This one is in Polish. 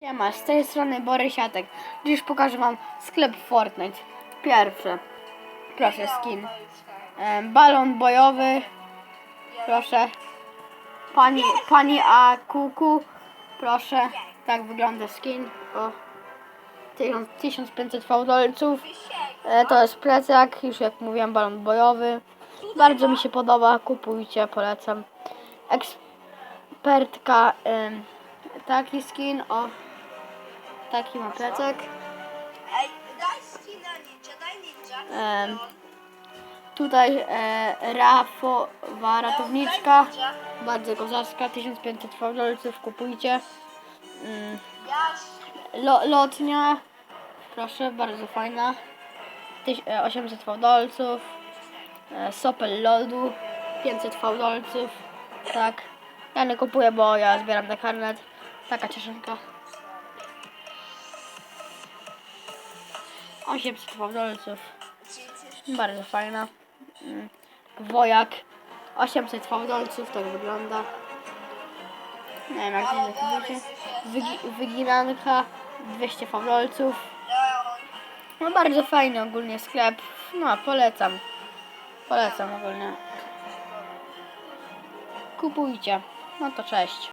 Siema, z tej strony Borysiatek. Dziś pokażę wam sklep Fortnite. Pierwszy. Proszę, skin. Balon bojowy. Proszę. Pani, pani A Kuku. Proszę. Tak wygląda skin. O. 1000 1500 fałdolców. E, To jest plecak, już jak mówiłem, balon bojowy. Bardzo mi się podoba, kupujcie, polecam. Ekspertka, taki skin, o, taki ma plecak. Ej, daj skina ninja, daj ninja. Tutaj e, Rafowa ratowniczka, bardzo kozacka, 1500 fałdolców, kupujcie. Mm, Lo, lotnia, proszę, bardzo fajna. Tyś, e, 800 fałdolców. E, sopel lodu, 500 fałdolców. Tak. Ja nie kupuję, bo ja zbieram na karnet. Taka cieszynka. 800 fałdolców. Bardzo fajna. Mm, Wojak. 800 fałdolców, tak wygląda. Nie wiem jak wy kupujecie. Wygi, wyginanka 200 fałdolców. No bardzo fajny ogólnie sklep. No polecam. Polecam ogólnie. Kupujcie. No to cześć.